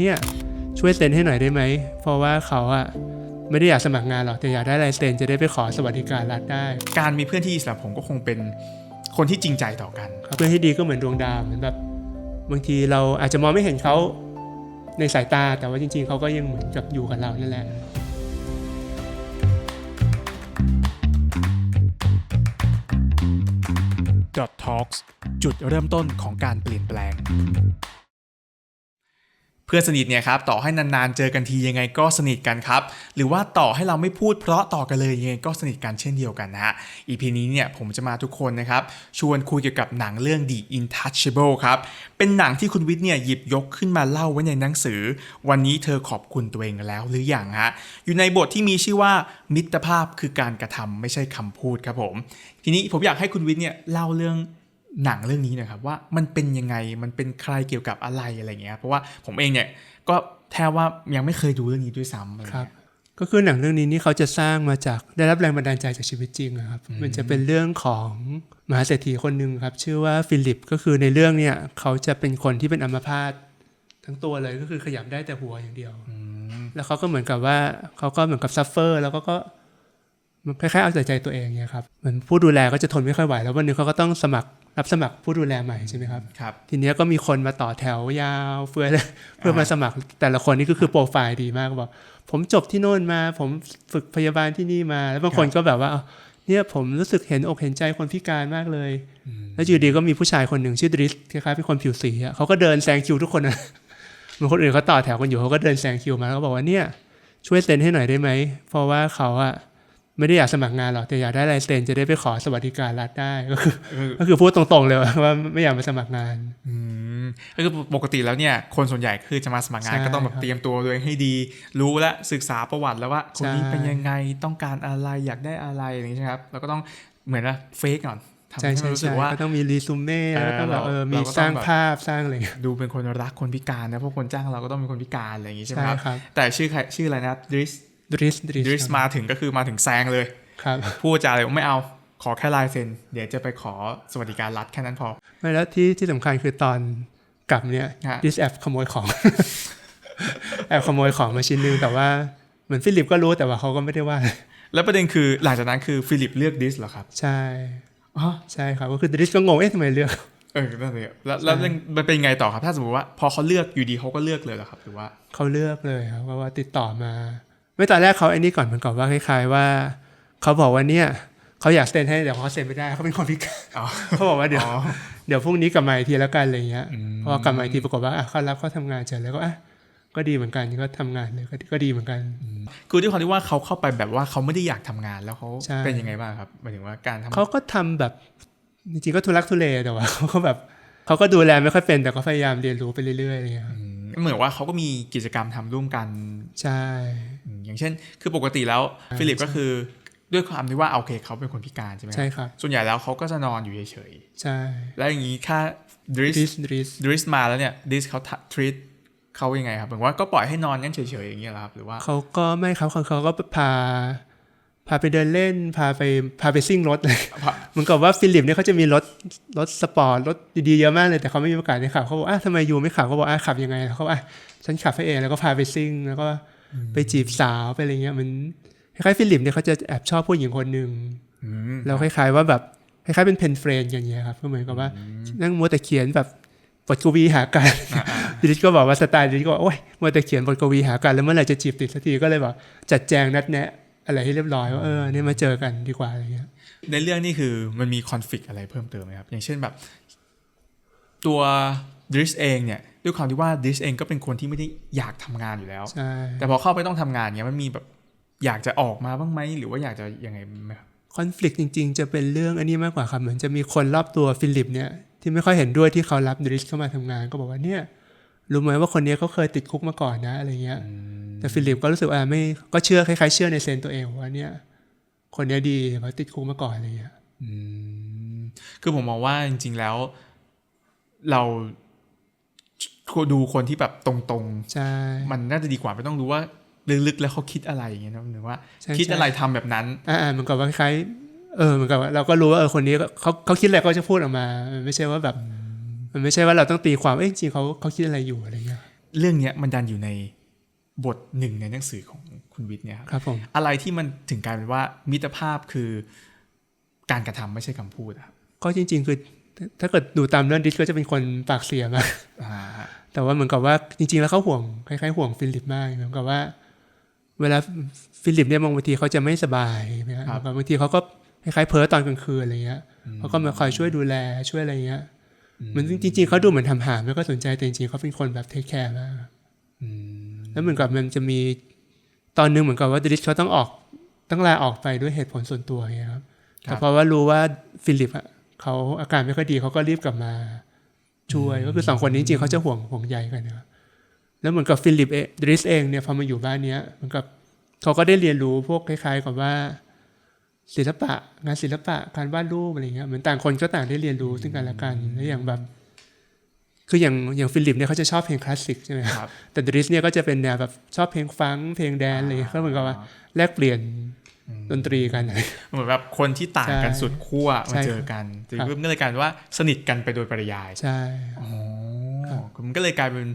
เนี่ยช่วยเซ็นให้หน่อยได้ไหม เพราะว่าเขาอะไม่ได้อยากสมัครงานหรอกแต่อยากได้ลายเซ็นจะได้ไปขอสวัสดิการรัฐได้ การมีเพื่อนที่อิสระผมก็คงเป็นคนที่จริงใจต่อกัน เพื่อนที่ดีก็เหมือนดวงดาวเหมือนแบบบางทีเราอาจจะมองไม่เห็นเขาในสายตาแต่ว่าจริง ๆเขาก็ยังเหมือนกับอยู่กับเรานั่นแหละ Dot Talks จุดเริ่มต้นของการเปลี่ยนแปลง เพื่อนสนิทเนี่ยครับต่อให้นานๆเจอกันทียังไงก็สนิทกันครับ หรือว่าต่อให้เราไม่พูดเพราะต่อกันเลยยังไงก็สนิทกันเช่นเดียวกันนะฮะ EP นี้เนี่ยผมจะมาทุกคนนะครับ ชวนคุยเกี่ยวกับหนังเรื่อง The Intouchable ครับ เป็นหนังที่คุณวิทย์เนี่ยหยิบยกขึ้นมาเล่าไว้ในหนังสือ วันนี้เธอขอบคุณตัวเองแล้วหรืออยังฮะอยู่ในบทที่มีชื่อว่ามิตรภาพคือการกระทำไม่ใช่คำพูดครับผม ทีนี้ผมอยากให้คุณวิทย์เนี่ยเล่าเรื่อง หนังเรื่องนี้หนะครับว่ามันเป็นยังไงมันเป็นใครเกี่ยวกับอะไรอะไรเงี้ยเพราะว่าผมเองเนี่ยก็แทบว่ายังไม่เคยดูเรื่องนี้ด้วยซ้ำอะไรครับเงี้ยก็คือหนังเรื่องนี้นี่เขาจะสร้างมาจากได้รับแรงบันดาลใจจากชีวิตจริงอะครับ มันจะเป็นเรื่องของมหาเศรษฐีคนหนึ่งครับ ชื่อว่าฟิลิปก็คือในเรื่องเนี่ยเขาจะเป็นคนที่เป็นอัมพาตทั้งตัวเลยก็คือขยับได้แต่หัวอย่างเดียวแล้วเขาก็เหมือนกับว่าเขาก็เหมือนกับซัฟเฟอร์แล้วก็ก็มันคล้ายๆเอาใจใจตัวเองเนี่ยครับเหมือนผู้ดูแลก็จะทนไม่ค่อยไหวแล้ววันหนึงเขาก็ต้องสมัคร รับสมัครผู้ดูแลใหม่ใช่ไหมครับครับ ทีเนี้ยก็มีคนมาต่อแถวยาวเฟือยเลยเพื่อมาสมัครแต่ละคนนี่ก็คือโปรไฟล์ดีมากบอกผมจบที่โน่นมา ผมฝึกพยาบาลที่นี่มา แล้วบางคนก็แบบว่าเอาเนี่ยผมรู้สึกเห็นอกเห็นใจคนพิการมากเลย แล้วอยู่ดีก็มีผู้ชายคนหนึ่งชื่อดริสคล้ายๆเป็นคนผิวสีอะเขาก็เดินแซงคิวทุกคนนะเหมือนคนอื่นเขาต่อแถวกันอยู่เขาก็เดินแซงคิวมาแล้วก็บอกว่าเนี่ยช่วยเซ็นให้หน่อยได้ไหมเพราะว่าเขาอะ ไม่ได้อยากสมัครงานหรอกแต่อยากได้ลายเซ็นจะได้ไปขอสวัสดิการรัฐได้ก็คือก็คือพูดตรงๆเลยว่าไม่อยากมาสมัครงานอืมก็คือปกติแล้วเนี่ย คนส่วนใหญ่คือจะมาสมัครงานใช่ก็ต้องแบบครับเตรียมตัวตัวเองให้ดี รู้และศึกษาประวัติแล้วว่าคนนี้ใช่เป็นยังไงต้องการอะไรอยากได้อะไรอย่างนี้ใช่ไหมครับแล้วก็ต้องเหมือนนะเฟกก่อนทำใช่ให้ใช่มันรู้สึใช่กว่าก็ต้องมีรีซูเม่เออแล้วก็แบบเออเรามีเราก็ต้องสร้างแบบภาพสร้างอะไรอย่างเงี้ยดูเป็นคนรักคนพิการนะเพราะคนจ้างเราก็ต้องเป็นคนพิการอะไรอย่างนี้ใช่ไหมใช่ครับครับแต่ชื่อใครชื่ออะไรนะดริส ดริสดริสดริสมาถึงก็คือมาถึงแซงเลยครับพูดจาเลยว่าไม่เอาขอแค่ลายเซ็นเดี๋ยวจะไปขอสวัสดิการรัฐแค่นั้นพอ ไม่แล้วที่ที่สำคัญคือตอนกลับเนี่ยฮะดิสแอบขโมยของ แอบขโมยของมาชิ้นนึงแต่ว่าเหมือนฟิลิปก็รู้แต่ว่าเขาก็ไม่ได้ว่า แล้วประเด็นคือหลังจากนั้นคือฟิลิปเลือกดิสเหรอครับ ใช่อ๋อใช่ครับก็คือดริสก็งงเอ๊ะทำไมเลือกเออนั่นเลยแล้วแล้วมันเป็นไงต่อครับ ถ้าสมมติว่า พอเขาเลือกอยู่ดีเขาก็เลือกเลยเหรอครับหรือว่าเขาเลือกเลยครับเพราะว่าติดต่อมา ไม่ตอนแรกเขาไอ้นี่ก่อนเหมือนกับว่าคล้าย ๆ ว่าเขาบอกว่าเนี่ยเขาอยากเซ็นให้แต่เขาเซ็นไม่ได้เขาเป็นคนพิการอ๋อเขาบอกว่าเดี๋ยวอ๋อเดี๋ยวพรุ่งนี้กลับมาอีกทีแล้วกันอะไรเงี้ยอืมพอกลับมาอีกทีปรากฏว่าอะเขารับเขาทำงานเสร็จแล้วก็อะก็ดีเหมือนกันก็ทำงานเลยก็ก็ดีเหมือนกันคือด้วยความที่ว่าเขาเข้าไปแบบว่าเขาไม่ได้อยากทำงานแล้วเขาใช่เป็นยังไงบ้างครับหมายถึงว่าการทำเขาก็ทำแบบจริงๆก็ทุลักทุเลแต่ว่าเขาก็แบบเขาก็ดูแลไม่ค่อยเป็นแต่ก็พยายามเรียนรู้ไปเรื่อยๆอะไรเงี้ยครับอืม เหมือนว่าเขาก็มีกิจกรรมทำร่วมกันใช่อืมอย่างเช่น คือปกติแล้วฟิลิปก็คือด้วยความที่ว่าโอเคเขาเป็นคนพิการใช่ไหมครับใช่ครับส่วนใหญ่แล้วเขาก็จะนอนอยู่เฉยใช่ๆแล้วอย่างนี้ค่าดริดริสสดริสดริสมาแล้วเนี่ยดิสเขาทรีตเขายังไงครับเหมือนว่าก็ปล่อยให้นอนงั้นเฉยๆอย่างเงี้ยเหรอครับหรือว่าเขาก็ไม่ครับเขาเขาก็พา พาไปเดินเล่น พาไปพาไปซิ่งรถเลยพาเหมือนกับว่าฟิลิปเนี่ยเขาจะมีรถรถสปอร์ตรถดีๆเยอะมากเลยแต่เขาไม่มีโอกาสได้ขับเขาบอกอะทำไมยูไม่ขับเขาบอกอะขับยังไงเขาบอกอะฉันขับให้เองแล้วก็พาไปซิ่งแล้วก็ไปจีบสาวไปอะไรเงี้ยมันคล้ายๆฟิลิปเนี่ยเขาจะแอบชอบผู้หญิงคนหนึ่งอืมแล้วคล้าย ๆ ว่าแบบคล้ายๆเป็นเพนเฟรนอย่างเงี้ยครับก็เหมือนกับว่านั่งมัวแต่เขียนแบบบทกวีหากันอ่าอ่าดิชก็บอกว่าสไตล์ดิชก็บอกโอ้ยมัวแต่เขียนบทกวีหากันแล้วเมื่อไหร่จะจีบติดสักทีก็เลยบอกจัดแจงนัดแนะ อะไรให้เรียบร้อยว่าเออเนี่ยมาเจอกันดีกว่าอะไรเงี้ยในเรื่องนี้คือมันมีคอนฟ lict อะไรเพิ่มเติมไหมครับ อย่างเช่นแบบ ตัวดริสเองเนี่ยด้วยความที่ว่าดริสเองก็เป็นคนที่ไม่ได้อยากทำงานอยู่แล้วใช่แต่พอเข้าไปต้องทำงานเนี่ยมันมีแบบอยากจะออกมาบ้างไหมหรือว่าอยากจะยังไงไหมครับคอนฟ lict จริง ๆ จะเป็นเรื่องอันนี้มากกว่าครับเหมือนจะมีคนรอบตัวฟิลิปเนี่ยที่ไม่ค่อยเห็นด้วยที่เขารับดริชเข้ามาทำงานก็บอกว่าเนี่ย รู้ไหมว่าคนนี้เขาเคยติดคุกมาก่อนนะอะไรเงี้ย แต่ฟิลิปก็รู้สึกว่าไม่ก็เชื่อคล้ายๆเชื่อในเซนส์ตัวเองว่าเนี่ย คนเนี้ยดีเขาติดคุกมาก่อนอะไรเงี้ยอืมคือผมมองว่าจริง ๆแล้ว เราดูคนที่แบบตรงใช่ๆมันน่าจะดีกว่าไม่ต้องรู้ว่าลึกๆแล้วเขาคิดอะไรอย่างเงี้ยนะหรือว่าใช่คิดใช่อะไรทำแบบนั้น อ่าๆเหมือนกับว่าคล้ายๆเออเหมือนกับว่าเราก็รู้ว่าเออคนนี้ก็เขาเขาคิดอะไรก็จะพูดออกมามันไม่ใช่ว่าแบบ มันไม่ใช่ว่าเราต้องตีความเอ้ยจริงๆเขาเขาคิดอะไรอยู่อะไรเงี้ยเรื่องเนี้ยมันดันอยู่ในบทหนึ่งในหนังสือของคุณวิทย์เนี่ยครับครับผมอะไรที่มันถึงกลายเป็นว่ามิตรภาพคือการกระทำไม่ใช่คำพูดอะครับก็จริง ๆ คือถ้าเกิดดูตามเรื่องดิสก็จะเป็นคนปากเสียมากอ่าฮะแต่ว่าเหมือนกับว่าจริง ๆ แล้วเขาห่วงคล้ายๆห่วงฟิลิปมากเหมือนกับว่า เวลาฟิลิปเนี่ยบางทีเขาจะไม่สบายใช่ไหมครับแล้วก็บางทีเขาก็คล้ายๆเพ้อตอนกลางคืนอะไรเงี้ยเขาก็มาคอยช่วยดูแลช่วยอะไรเงี้ย เหมันจริงๆเขาดูเหมือนทำหามไม่ก็สนใจแต่จริงๆเขาเป็นคนแบบเทคแคร์มากอืมแล้วเหมือนกับมันจะมีตอนหนึงเหมือนกับว่าดิสเขาต้องออกต้องลาออกไปด้วยเหตุผลส่วนตัวเงี้ยครับแต่เพราะว่ารู้ว่าฟิลิปอะเขาอาการไม่ค่อยดีเขาก็รีบกลับมาช่วยก็คือสองคนนี้จริงๆเขาจะห่วงห่วงใยกันนะครับแล้วเหมือนกับฟิลิปเองดิสเองเนี่ยพอมาอยู่บ้านเนี้ยเหมือนกับเขาก็ได้เรียนรู้พวกคล้าย ๆ กับว่า ศิลปะ งานศิลปะการวาดรูปอะไรเงี้ยเหมือนต่างคนก็ต่างได้เรียนรู้ซึ่งกันและกันแล้วอย่างแบบคืออย่างอย่างฟิลิปเนี่ยเขาจะชอบเพลงคลาสสิกใช่ไหมครับครับแต่ดริสเนี่ยก็จะเป็นแนวแบบชอบเพลงฟังก์เพลงแดนอะไรอย่างเลยก็เหมือนกับว่าแลกเปลี่ยนดนตรีกันอะไรเหมือนแบบคนที่ต่างกันใช่สุดขั้วใช่มาเจอกันครับมันก็เลยกลายเป็นว่าสนิทกันไปโดยปริยายใช่อ๋อมันก็เลยกลายเป็น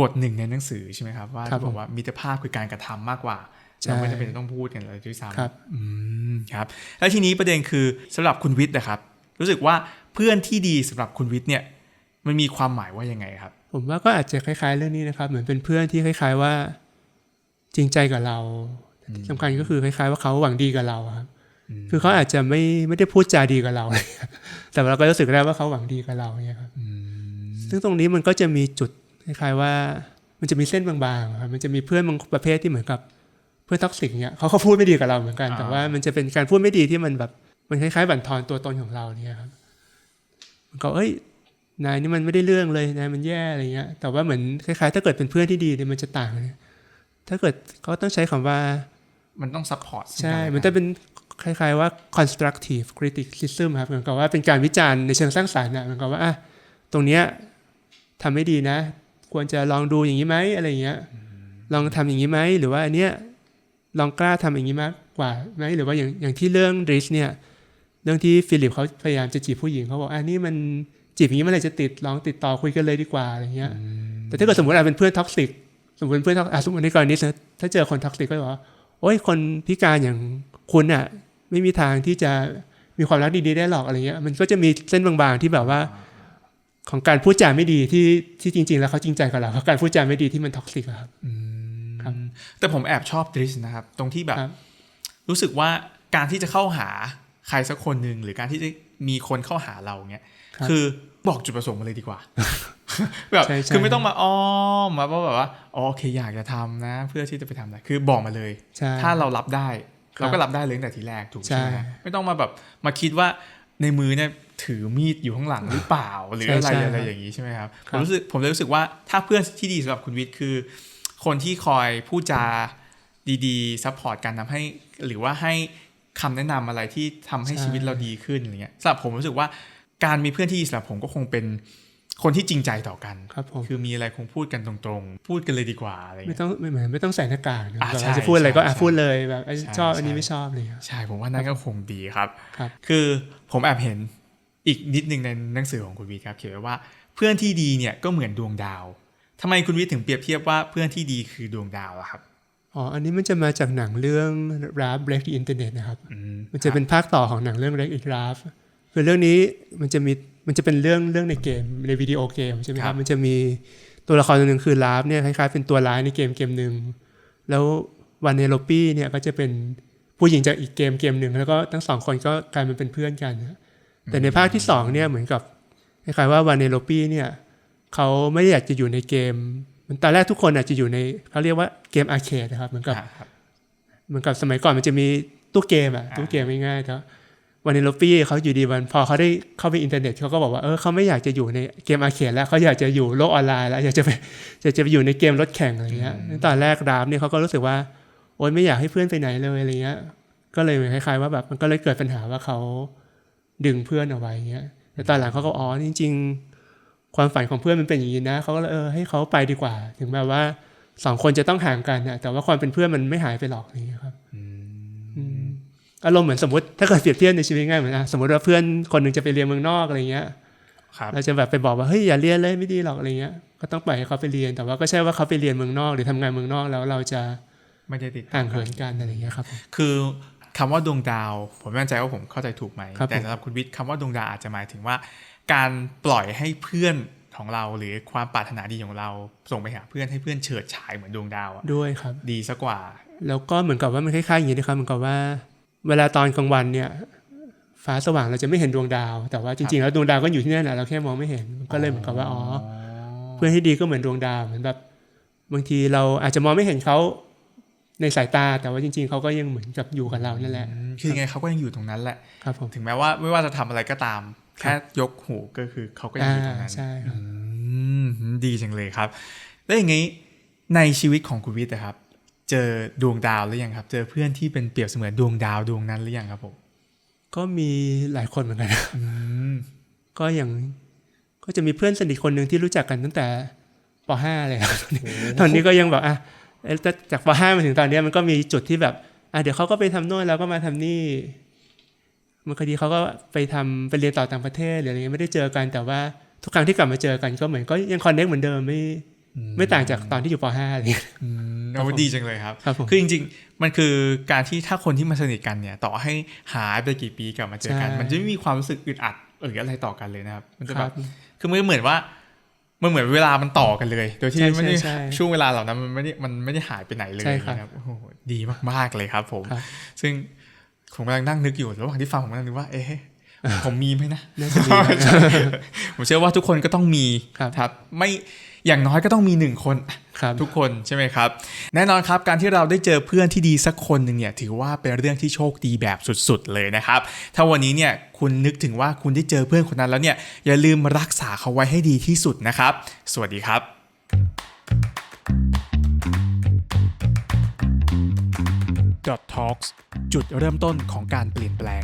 บทหนึ่งในหนังสือใช่ไหมครับว่าครับที่บอกว่ามิตรภาพคือการกระทำมากกว่าใช่ เราไม่จำเป็นจะต้องพูดกันเลยด้วยซ้ำครับอืมครับ แล้วทีนี้ประเด็นคือสำหรับคุณวิทย์นะครับ รู้สึกว่าเพื่อนที่ดีสำหรับคุณวิทย์เนี่ย มันมีความหมายว่ายังไงครับ ผมว่าก็อาจจะคล้าย ๆ เรื่องนี้นะครับ เหมือนเป็นเพื่อนที่คล้าย ๆว่า จริงใจกับเราสำคัญก็คือคล้าย ๆ ว่าเขาหวังดีกับเราครับคือเขาอาจจะไม่ไม่ได้พูดจาดีกับเรา แต่เราก็รู้สึกได้ว่าเขาหวังดีกับเราเนี่ยครับซึ่งตรงนี้มันก็จะมีจุดคล้ายๆว่า มันจะมีเส้นบางๆครับมันจะมีเพื่อนบางประเภทที่เหมือนกับ เพื่อนท็อกซิกเนี่ยเขาก็พูดไม่ดีกับเราเหมือนกันอ่าแต่ว่ามันจะเป็นการพูดไม่ดีที่มันแบบมันคล้ายๆบั่นทอนตัวตนของเราเนี่ยครับมันก็เอ้ยนายนี่มันไม่ได้เรื่องเลยนายมันแย่อะไรเงี้ย แต่ว่าเหมือนคล้ายๆ ถ้าเกิดเป็นเพื่อนที่ดีเนี่ยมันจะต่างเลยถ้าเกิดเขาต้องใช้คำว่า มันต้องซัพพอร์ตใช่ มันจะเป็นคล้าย ๆ ว่า constructive criticism ครับเหมือนกับว่าเป็นการวิจารณ์ในเชิงสร้างสรรค์นะเหมือนกับว่าอะตรงเนี้ยทำไม่ดีนะ ควรจะลองดูอย่างนี้ไหมอะไรเงี้ย ลองทำอย่างนี้ไหมหรือว่าอันเนี้ย ลองกล้าทำอย่างนี้มากกว่าไหมหรือว่าอย่างอย่างที่เรื่องดริสเนี่ยเรื่องที่ฟิลิปเขาพยายามจะจีบผู้หญิงเขาบอกอันนี้มันจีบอย่างนี้เมื่อไหร่จะติดลองติดต่อคุยกันเลยดีกว่าอะไรเงี้ยแต่ถ้าเกิดสมมติเราเป็นเพื่อนท็อกซิกสมมติเป็นเพื่อนท็อกอะสมมติในกรณีนี้ถ้าเจอคนท็อกซิกก็จะบอกว่าโอ้ยคนพิการอย่างคุณอะไม่มีทางที่จะมีความรักดีๆได้หรอกอะไรเงี้ยมันก็จะมีเส้นบางๆที่แบบว่า ของการพูดจาไม่ดีที่ที่จริง ๆ แล้วเขาจริงใจกับเราเพราะการพูดจาไม่ดีที่มันท็อกซิกอะครับครับ แต่ผมแอบชอบดริสนะครับ ตรงที่แบบครับรู้สึกว่าการที่จะเข้าหาใครสักคนหนึ่งหรือการที่จะมีคนเข้าหาเราเนี้ยครับคือบอกจุดประสงค์มาเลยดีกว่าแบบใช่ใช่คือไม่ต้องมาอ้อมมาว่าแบบว่าอ๋อโอเคอยากจะทำนะ เพื่อที่จะไปทำอะไรคือบอกมาเลยใช่ถ้าเรารับได้ครับเราก็รับได้เลยตั้งแต่ทีแรกถูกใช่ใช่ไหมไม่ต้องมาแบบมาคิดว่าในมือเนี่ยถือมีดอยู่ข้างหลังหรือเปล่าหรือใช่อะไรใช่อะไรครับอย่างนี้ใช่ไหมครับคผรับมรู้สึกผมเลยรู้สึกว่าถ้าเพื่อนที่ดีสำหรับคุณวิทย์คือ คนที่คอยพูดจาดีๆซัพพอร์ตการทำให้ หรือว่าให้คำแนะนำอะไรที่ทำให้ชีวิตเราดีขึ้นอะไรเงี้ยสำหรับผมรู้สึกว่าการมีเพื่อนที่ดีสำหรับผมก็คงเป็นคนที่จริงใจต่อกันครับผมคือมีอะไรคงพูดกันตรงๆ พูดกันเลยดีกว่าอะไรไม่เงี้ยต้องไม่เหมือนไม่ต้องใส่หน้ากากนะอะแบบใช่ว่าจะพูดอะไรก็อะใช่พูดเลยแบบไอ้ใช่ชอบอันนี้ใช่ไม่ชอบเลยครับใช่ผมว่านั่นก็คงดีครับครับ คือผมแอบเห็นอีกนิดหนึ่งในหนังสือของคุณวีทครับ เขียนไว้ว่าเพื่อนที่ดีเนี่ยก็เหมือนดวงดาว ทำไมคุณวีทถึงเปรียบเทียบว่าเพื่อนที่ดีคือดวงดาวล่ะครับอ๋ออันนี้มันจะมาจากหนังเรื่อง Rap Break the Internet นะครับอืมันจะเป็นภาคต่อของหนังเรื่อง Break It Rap คือเรื่องนี้มันจะมีมันจะเป็นเรื่องเรื่องในเกมในวิดีโอเกมใช่ไหมครับมันจะมีตัวละครตัวหนึ่งคือลาฟเนี่ยคล้ายๆเป็นตัวร้ายในเกมเกมหนึ่งแล้ววันเนโลปี้เนี่ยก็จะเป็นผู้หญิงจากอีกเกมเกมหนึ่งแล้วก็ทั้งสองคนก็กลายมาเป็นเพื่อนกันนะแต่ในภาคที่สองเนี่ยเหมือนกับคล้ายๆว่าวันเนโลปี้เนี่ย เขาไม่ได้อยากจะอยู่ในเกม มันตอนแรกทุกคนอาจจะอยู่ในเขาเรียกว่าเกมอาร์เคดนะครับเหมือนกับอ่าครับเหมือนกับสมัยก่อนมันจะมีตู้เกมอะอ่าตู้เกมง่ายๆแต่วันนี้ลปี้เขาอยู่ดีวันพอเขาได้เข้าไปอินเทอร์เน็ตเขาก็บอกว่าเออเขาไม่อยากจะอยู่ในเกมอาร์เคดแล้วเขาอยากจะอยู่โลกออนไลน์แล้วอยากจะไปอยากจะไปอยู่ในเกมรถแข่งอะไรเงี้ยตอนแรกดามเนี่ยเขาก็รู้สึกว่าโอ๊ยไม่อยากให้เพื่อนไปไหนเลยอะไรเงี้ย ก็เลยคล้ายๆว่าแบบมันก็เลยเกิดปัญหาว่าเขาดึงเพื่อนเอาไว้เงี้ยแต่ตอนหลังเขาก็อ๋อจริง ๆ ความฝันของเพื่อนมันเป็นอย่างนี้นะเขาก็เลยเออให้เขาไปดีกว่า ถึงแม้ว่าสองคนจะต้องห่างกันนะแต่ว่าความเป็นเพื่อนมันไม่หายไปหรอกอะไรเงี้ยครับอืมอารมณ์เหมือนสมมติถ้าเกิดเปรียบเทียบในชีวิตง่ายเหมือนอะสมมติว่าเพื่อนคนหนึ่งจะไปเรียนเมืองนอกอะไรเงี้ยครับเราจะแบบไปบอกว่าเฮ้ยอย่าเรียนเลยไม่ดีหรอกอะไรเงี้ยก็ต้องปล่อยให้เขาไปเรียนแต่ว่าก็ใช่ว่าเขาไปเรียนเมืองนอก หรือทำงานเมืองนอกแล้วเราจะไม่ได้ติดห่างเหินกันอะไรเงี้ยครับผมคือคำว่าดวงดาว ผมไม่แน่ใจว่าผมเข้าใจถูกไหมครับแต่สำหรับคุณวิทย์คำว่าดวงดาวอาจจะหมายถึงว่า การปล่อยให้เพื่อนของเราหรือความปรารถนาดีของเราส่งไปหาเพื่อนให้เพื่อนเฉิดฉายเหมือนดวงดาวอะด้วยครับ ดีซะกว่า แล้วก็เหมือนกับว่ามันคล้ายๆอย่างนี้นะครับเหมือนกับว่า เวลาตอนกลางวันเนี่ย ฟ้าสว่างเราจะไม่เห็นดวงดาว แต่ว่าจริงๆแล้วดวงดาวก็อยู่ที่นั่นแหละเราแค่มองไม่เห็นก็เลยเหมือนกับว่าอ๋อเพื่อนที่ดีก็เหมือนดวงดาวเหมือนแบบบางทีเราอาจจะมองไม่เห็นเขาในสายตาแต่ว่าจริง ๆเขาก็ยังเหมือนกับอยู่กับเรานั่นแหละอืมคือยังไงเขาก็ยังอยู่ตรงนั้นแหละครับผมถึงแม้ว่าไม่ว่าจะทำอะไรก็ตาม แค่ยกหูก็คือเขาก็ยังอ่าอยู่ตรงนั้นใช่ครับอืมดีจังเลยครับ แล้วอย่างนี้ในชีวิตของคุณวิทย์นะครับ เจอดวงดาวหรือยังครับ เจอเพื่อนที่เป็นเปรียบเสมือนดวงดาวดวงนั้นหรือยังครับผมก็มีหลายคนเหมือนกันนะอืมก็อย่างก็จะมีเพื่อนสนิทคนหนึ่งที่รู้จักกันตั้งแต่ป .5 เลยครับตอนนี้ก็ยังแบบอะเอ๊ะแต่จากป .5 มาถึงตอนเนี้ยมันก็มีจุดที่แบบอะเดี๋ยวเขาก็ไปทำโน่นแล้วก็มาทำนี่ บางทีเขาก็ไปทำไปเรียนต่อต่างประเทศหรืออะไรเงี้ยไม่ได้เจอกันแต่ว่าทุกครั้งที่กลับมาเจอกันก็เหมือนก็ยังคอนเนคเหมือนเดิมไม่ไม่ต่างจากตอนที่อยู่ป .5 อะไรเงี้ยอืมโอ้ดีจังเลยครับครับผมคือจริงๆ มันคือการที่ถ้าคนที่มาสนิทกันเนี่ย ต่อให้หายไปกี่ปีกลับมาเจอกันใช่มันจะไม่มีความรู้สึกอึดอัดหรืออะไรต่อกันเลยนะครับ มันจะคแบรับบ คือมันเหมือนว่า มันเหมือนเวลามันต่อกันเลย โดยที่ใช่ไม่ได้ใช่ใช่ช่วงเวลาเหล่านั้นมันไม่ได้มันไม่ได้หายไปไหนเลยใช่ครับนะครับ โอ้โห ดีมากๆเลยครับผมครับซึ่ง ผมกำลังนั่งนึกอยู่ระหว่างที่ฟังผมกำลังนึกว่า เอ๊ะผมมีไหมนะน่าจะมีนะผมเชื่อว่าทุกคนก็ต้องมีครับครับ ไม่อย่างน้อยก็ต้องมีหนึ่งคนครับทุกคนใช่ไหมครับ แน่นอนครับการที่เราได้เจอเพื่อนที่ดีสักคนหนึ่งเนี่ยถือว่าเป็นเรื่องที่โชคดีแบบสุดๆเลยนะครับ ถ้าวันนี้เนี่ยคุณนึกถึงว่าคุณได้เจอเพื่อนคนนั้นแล้วเนี่ยอย่าลืมรักษาเขาไว้ให้ดีที่สุดนะครับ สวัสดีครับ Talks จุดเริ่มต้นของการเปลี่ยนแปลง